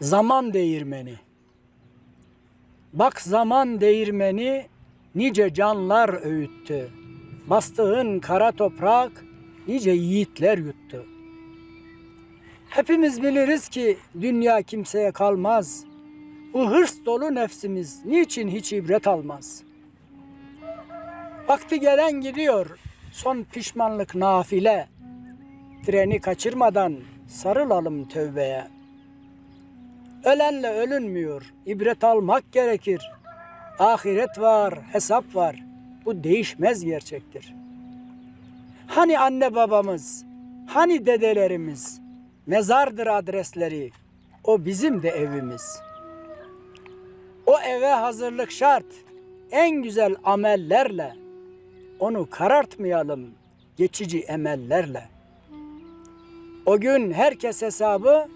Zaman değirmeni. Bak zaman değirmeni nice canlar öğüttü. Bastığın kara toprak nice yiğitler yuttu. Hepimiz biliriz ki dünya kimseye kalmaz. Bu hırs dolu nefsimiz niçin hiç ibret almaz? Vakti gelen gidiyor, son pişmanlık nafile. Treni kaçırmadan sarılalım tövbeye. Ölenle ölünmüyor, ibret almak gerekir. Ahiret var, hesap var. Bu değişmez gerçektir. Hani anne babamız, hani dedelerimiz, mezardır adresleri. O bizim de evimiz. O eve hazırlık şart. En güzel amellerle. Onu karartmayalım geçici emellerle. O gün herkes hesabı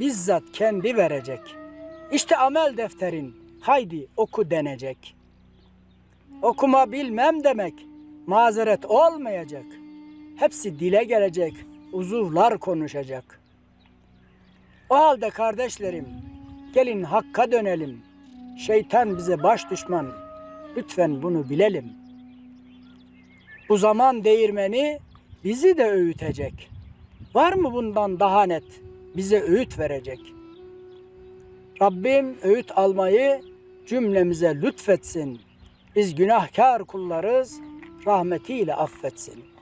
bizzat kendi verecek. İşte amel defterin haydi oku denecek. Okuma bilmem demek mazeret olmayacak. Hepsi dile gelecek, uzuvlar konuşacak. O halde kardeşlerim, gelin hakka dönelim. Şeytan bize baş düşman. Lütfen bunu bilelim. Bu zaman değirmeni bizi de öğütecek. Var mı bundan daha net bize öğüt verecek? Rabbim öğüt almayı cümlemize lütfetsin. Biz günahkar kullarız, rahmetiyle affetsin.